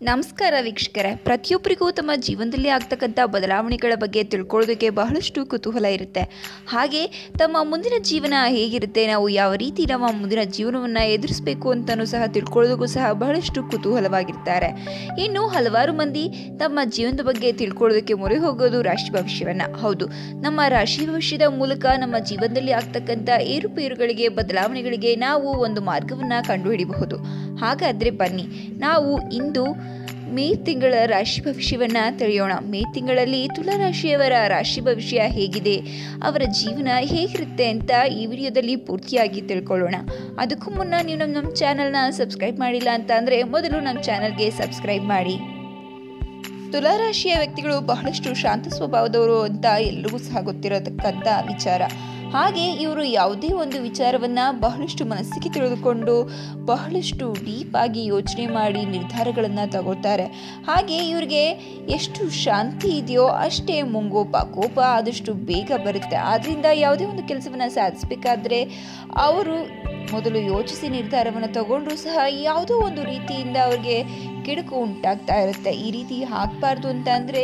ನಮಸ್ಕಾರ ವೀಕ್ಷಕರೇ. ಪ್ರತಿಯೊಬ್ಬರಿಗೂ ತಮ್ಮ ಜೀವನದಲ್ಲಿ ಆಗ್ತಕ್ಕಂಥ ಬದಲಾವಣೆಗಳ ಬಗ್ಗೆ ತಿಳ್ಕೊಳ್ಳೋದಕ್ಕೆ ಬಹಳಷ್ಟು ಕುತೂಹಲ ಇರುತ್ತೆ. ಹಾಗೆ ತಮ್ಮ ಮುಂದಿನ ಜೀವನ ಹೇಗಿರುತ್ತೆ, ನಾವು ಯಾವ ರೀತಿ ನಮ್ಮ ಮುಂದಿನ ಜೀವನವನ್ನು ಎದುರಿಸಬೇಕು ಅಂತಲೂ ಸಹ ತಿಳ್ಕೊಳ್ಳೋದಕ್ಕೂ ಸಹ ಬಹಳಷ್ಟು ಕುತೂಹಲವಾಗಿರ್ತಾರೆ. ಇನ್ನು ಹಲವಾರು ಮಂದಿ ತಮ್ಮ ಜೀವನದ ಬಗ್ಗೆ ತಿಳ್ಕೊಳ್ಳೋದಕ್ಕೆ ಮೊರೆ ಹೋಗೋದು ರಾಶಿ ಭವಿಷ್ಯವನ್ನು ಹೌದು, ನಮ್ಮ ರಾಶಿ ಭವಿಷ್ಯದ ಮೂಲಕ ನಮ್ಮ ಜೀವನದಲ್ಲಿ ಆಗ್ತಕ್ಕಂಥ ಏರುಪೇರುಗಳಿಗೆ, ಬದಲಾವಣೆಗಳಿಗೆ ನಾವು ಒಂದು ಮಾರ್ಗವನ್ನು ಕಂಡುಹಿಡಿಯಬಹುದು ಹಾಗಾದರೆ ಬನ್ನಿ. ನಾವು ಇಂದು ಮೇ ತಿಂಗಳ ರಾಶಿ ಭವಿಷ್ಯವನ್ನು ತಿಳಿಯೋಣ. ಮೇ ತಿಂಗಳಲ್ಲಿ ತುಲಾ ರಾಶಿಯವರ ರಾಶಿ ಭವಿಷ್ಯ ಹೇಗಿದೆ? ಅವರ ಜೀವನ ಹೇಗಿರುತ್ತೆ ಅಂತ ಈ ವಿಡಿಯೋದಲ್ಲಿ ಪೂರ್ತಿಯಾಗಿ ತಿಳ್ಕೊಳ್ಳೋಣ. ಅದಕ್ಕೂ ಮುನ್ನ ನೀವು ನಮ್ಮ ನಮ್ಮ ಚಾನಲ್ನ ಸಬ್ಸ್ಕ್ರೈಬ್ ಮಾಡಿಲ್ಲ ಅಂತ ಅಂದರೆ ಮೊದಲು ನಮ್ಮ ಚಾನಲ್ಗೆ ಸಬ್ಸ್ಕ್ರೈಬ್ ಮಾಡಿ. ತುಲಾ ರಾಶಿಯ ವ್ಯಕ್ತಿಗಳು ಬಹಳಷ್ಟು ಶಾಂತ ಸ್ವಭಾವದವರು ಅಂತ ಎಲ್ಲರಿಗೂ ಸಹ ಗೊತ್ತಿರತಕ್ಕಂಥ ವಿಚಾರ. ಹಾಗೆ ಇವರು ಯಾವುದೇ ಒಂದು ವಿಚಾರವನ್ನು ಬಹಳಷ್ಟು ಮನಸ್ಸಿಗೆ ತಿಳಿದುಕೊಂಡು ಬಹಳಷ್ಟು ಡೀಪ್ ಆಗಿ ಯೋಚನೆ ಮಾಡಿ ನಿರ್ಧಾರಗಳನ್ನು ತಗೋತಾರೆ ಹಾಗೆ ಇವರಿಗೆ ಎಷ್ಟು ಶಾಂತಿ ಇದೆಯೋ ಅಷ್ಟೇ ಮುಂಗೋಪ, ಕೋಪ ಆದಷ್ಟು ಬೇಗ ಬರುತ್ತೆ. ಆದ್ದರಿಂದ ಯಾವುದೇ ಒಂದು ಕೆಲಸವನ್ನು ಸಾಧಿಸಬೇಕಾದ್ರೆ ಅವರು ಮೊದಲು ಯೋಚಿಸಿ ನಿರ್ಧಾರವನ್ನು ತಗೊಂಡ್ರೂ ಸಹ ಯಾವುದೋ ಒಂದು ರೀತಿಯಿಂದ ಅವ್ರಿಗೆ ಕೆಡುಕು ಉಂಟಾಗ್ತಾ ಇರುತ್ತೆ. ಈ ರೀತಿ ಆಗಬಾರ್ದು ಅಂತ ಅಂದರೆ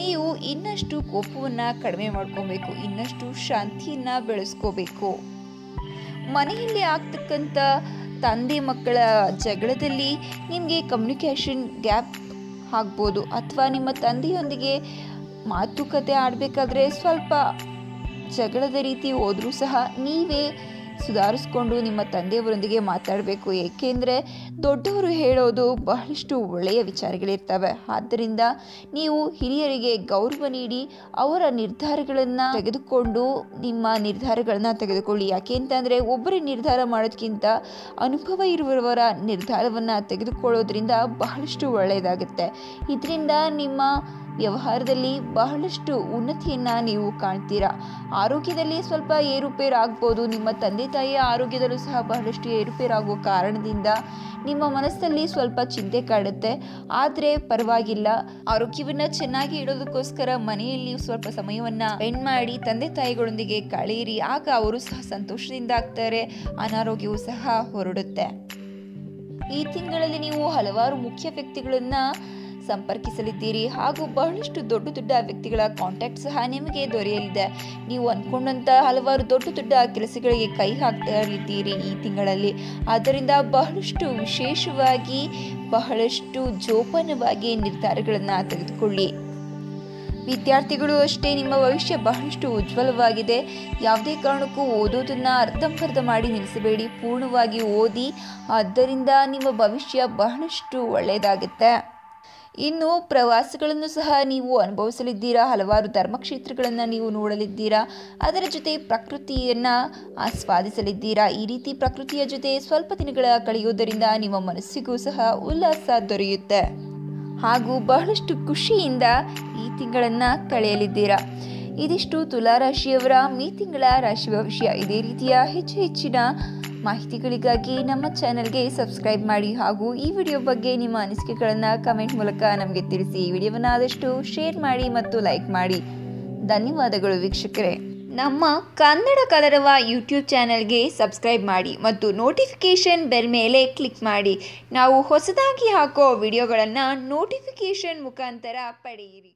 ನೀವು ಇನ್ನಷ್ಟು ಕೋಪವನ್ನು ಕಡಿಮೆ ಮಾಡ್ಕೊಬೇಕು, ಇನ್ನಷ್ಟು ಶಾಂತಿಯನ್ನು ಬೆಳೆಸ್ಕೋಬೇಕು. ಮನೆಯಲ್ಲಿ ಆಗ್ತಕ್ಕಂಥ ತಂದೆ ಮಕ್ಕಳ ಜಗಳದಲ್ಲಿ ನಿಮಗೆ ಕಮ್ಯುನಿಕೇಷನ್ ಗ್ಯಾಪ್ ಆಗ್ಬೋದು. ಅಥವಾ ನಿಮ್ಮ ತಂದೆಯೊಂದಿಗೆ ಮಾತುಕತೆ ಆಡಬೇಕಾದ್ರೆ ಸ್ವಲ್ಪ ಜಗಳದ ರೀತಿ ಹೋದರೂ ಸಹ ನೀವೇ ಸುಧಾರಿಸ್ಕೊಂಡು ನಿಮ್ಮ ತಂದೆಯವರೊಂದಿಗೆ ಮಾತಾಡಬೇಕು. ಏಕೆಂದರೆ ದೊಡ್ಡವರು ಹೇಳೋದು ಬಹಳಷ್ಟು ಒಳ್ಳೆಯ ವಿಚಾರಗಳಿರ್ತವೆ. ಆದ್ದರಿಂದ ನೀವು ಹಿರಿಯರಿಗೆ ಗೌರವ ನೀಡಿ ಅವರ ನಿರ್ಧಾರಗಳನ್ನು ತೆಗೆದುಕೊಂಡು ನಿಮ್ಮ ನಿರ್ಧಾರಗಳನ್ನು ತೆಗೆದುಕೊಳ್ಳಿ. ಯಾಕೆ ಅಂತಂದರೆ ಒಬ್ಬರೇ ನಿರ್ಧಾರ ಮಾಡೋದಕ್ಕಿಂತ ಅನುಭವ ಇರುವವರ ನಿರ್ಧಾರವನ್ನು ತೆಗೆದುಕೊಳ್ಳೋದ್ರಿಂದ ಬಹಳಷ್ಟು ಒಳ್ಳೆಯದಾಗುತ್ತೆ. ಇದರಿಂದ ನಿಮ್ಮ ವ್ಯವಹಾರದಲ್ಲಿ ಬಹಳಷ್ಟು ಉನ್ನತಿಯನ್ನು ನೀವು ಕಾಣ್ತೀರಾ? ಆರೋಗ್ಯದಲ್ಲಿ ಸ್ವಲ್ಪ ಏರುಪೇರಾಗ್ಬೋದು. ನಿಮ್ಮ ತಂದೆ ತಾಯಿಯ ಆರೋಗ್ಯದಲ್ಲೂ ಸಹ ಬಹಳಷ್ಟು ಏರುಪೇರಾಗುವ ಕಾರಣದಿಂದ ನಿಮ್ಮ ಮನಸ್ಸಲ್ಲಿ ಸ್ವಲ್ಪ ಚಿಂತೆ ಕಾಡುತ್ತೆ. ಆದರೆ ಪರವಾಗಿಲ್ಲ. ಆರೋಗ್ಯವನ್ನು ಚೆನ್ನಾಗಿ ಇಡೋದಕ್ಕೋಸ್ಕರ ಮನೆಯಲ್ಲಿ ಸ್ವಲ್ಪ ಸಮಯವನ್ನು ಸ್ಪೆಂಡ್ ಮಾಡಿ ತಂದೆ ತಾಯಿಗಳೊಂದಿಗೆ ಕಳೆಯಿರಿ ಆಗ ಅವರು ಸಹ ಸಂತೋಷದಿಂದ ಆಗ್ತಾರೆ. ಅನಾರೋಗ್ಯವು ಸಹ ಹೊರಡುತ್ತೆ. ಈ ತಿಂಗಳಲ್ಲಿ ನೀವು ಹಲವಾರು ಮುಖ್ಯ ವ್ಯಕ್ತಿಗಳನ್ನು ಸಂಪರ್ಕಿಸಲಿದ್ದೀರಿ ಹಾಗೂ ಬಹಳಷ್ಟು ದೊಡ್ಡ ದೊಡ್ಡ ವ್ಯಕ್ತಿಗಳ ಕಾಂಟ್ಯಾಕ್ಟ್ ಸಹ ನಿಮಗೆ ದೊರೆಯಲಿದೆ. ನೀವು ಅಂದ್ಕೊಂಡಂಥ ಹಲವಾರು ದೊಡ್ಡ ದೊಡ್ಡ ಕೆಲಸಗಳಿಗೆ ಕೈ ಹಾಕ್ತಾ ಇರಲಿದ್ದೀರಿ ಈ ತಿಂಗಳಲ್ಲಿ. ಆದ್ದರಿಂದ ಬಹಳಷ್ಟು ವಿಶೇಷವಾಗಿ ಬಹಳಷ್ಟು ಜೋಪಾನವಾಗಿ ನಿರ್ಧಾರಗಳನ್ನು ತೆಗೆದುಕೊಳ್ಳಿ. ವಿದ್ಯಾರ್ಥಿಗಳು ಅಷ್ಟೇ ನಿಮ್ಮ ಭವಿಷ್ಯ ಬಹಳಷ್ಟು ಉಜ್ವಲವಾಗಿದೆ. ಯಾವುದೇ ಕಾರಣಕ್ಕೂ ಓದೋದನ್ನು ಅರ್ಧಂಬರ್ಧ ಮಾಡಿ ನಿಲ್ಲಿಸಬೇಡಿ. ಪೂರ್ಣವಾಗಿ ಓದಿ, ಆದ್ದರಿಂದ ನಿಮ್ಮ ಭವಿಷ್ಯ ಬಹಳಷ್ಟು ಒಳ್ಳೆಯದಾಗುತ್ತೆ. ಇನ್ನು ಪ್ರವಾಸಗಳನ್ನು ಸಹ ನೀವು ಅನುಭವಿಸಲಿದ್ದೀರಾ? ಹಲವಾರು ಧರ್ಮಕ್ಷೇತ್ರಗಳನ್ನು ನೀವು ನೋಡಲಿದ್ದೀರಾ? ಅದರ ಜೊತೆ ಪ್ರಕೃತಿಯನ್ನು ಆಸ್ವಾದಿಸಲಿದ್ದೀರಾ? ಈ ರೀತಿ ಪ್ರಕೃತಿಯ ಜೊತೆ ಸ್ವಲ್ಪ ದಿನಗಳ ಕಳೆಯುವುದರಿಂದ ನಿಮ್ಮ ಮನಸ್ಸಿಗೂ ಸಹ ಉಲ್ಲಾಸ ದೊರೆಯುತ್ತೆ. ಹಾಗೂ ಬಹಳಷ್ಟು ಖುಷಿಯಿಂದ ಈ ತಿಂಗಳನ್ನು ಕಳೆಯಲಿದ್ದೀರಾ? ಇದಿಷ್ಟು ತುಲಾರಾಶಿಯವರ ಮೇ ತಿಂಗಳ ರಾಶಿ ಭವಿಷ್ಯ ಇದೇ ರೀತಿಯ ಹೆಚ್ಚು ಹೆಚ್ಚಿನ ಮಾಹಿತಿಗಳಿಗಾಗಿ ನಮ್ಮ ಚಾನಲ್ಗೆ ಸಬ್ಸ್ಕ್ರೈಬ್ ಮಾಡಿ ಹಾಗೂ ಈ ವಿಡಿಯೋ ಬಗ್ಗೆ ನಿಮ್ಮ ಅನಿಸಿಕೆಗಳನ್ನು ಕಮೆಂಟ್ ಮೂಲಕ ನಮಗೆ ತಿಳಿಸಿ. ಈ ವಿಡಿಯೋವನ್ನು ಆದಷ್ಟು ಶೇರ್ ಮಾಡಿ ಮತ್ತು ಲೈಕ್ ಮಾಡಿ. ಧನ್ಯವಾದಗಳು ವೀಕ್ಷಕರೇ. ನಮ್ಮ ಕನ್ನಡ ಕಲರವ ಯೂಟ್ಯೂಬ್ ಚಾನಲ್ಗೆ ಸಬ್ಸ್ಕ್ರೈಬ್ ಮಾಡಿ ಮತ್ತು ನೋಟಿಫಿಕೇಷನ್ ಬೆಲ್ ಮೇಲೆ ಕ್ಲಿಕ್ ಮಾಡಿ. ನಾವು ಹೊಸದಾಗಿ ಹಾಕೋ ವಿಡಿಯೋಗಳನ್ನು ನೋಟಿಫಿಕೇಷನ್ ಮುಖಾಂತರ ಪಡೆಯಿರಿ.